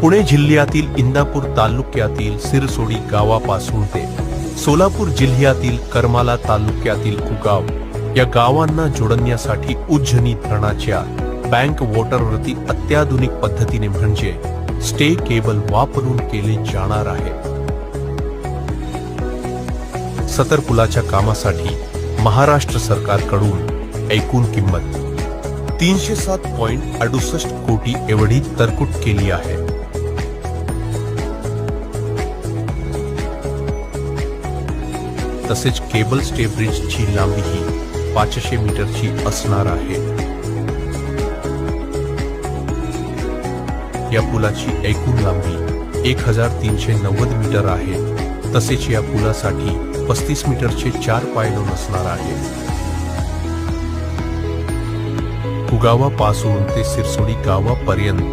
पुणे जिल्ह्यातील इंदापूर तालुक्यातील सिरसोडी गावापासून ते सोलापूर जिल्ह्यातील करमाला तालुक्यातील कुगाव या गावांना जोडण्यासाठी उज्जनी धरणाच्या बँक वॉटरवरती अत्याधुनिक पद्धतीने म्हणजे स्टे केबल वापरून केले जाणार आहे. सतर पुलाच्या कामासाठी महाराष्ट्र सरकारकडून एकूण किंमत तीनशे सात पॉइंट अडुसष्ट कोटी एवढी तरतूद केली आहे. तसेच केबल स्टे ब्रिजची लांबीही पाचशे मीटरची असणार आहे. या पुलाची एकूण लांबी एक हजार तीनशे नव्वद मीटर आहे. तसेच या पुलासाठी पस्तीस मीटरचे चार पायलोन असणार आहे. कुगावापासून ते सिरसोडी गावापर्यंत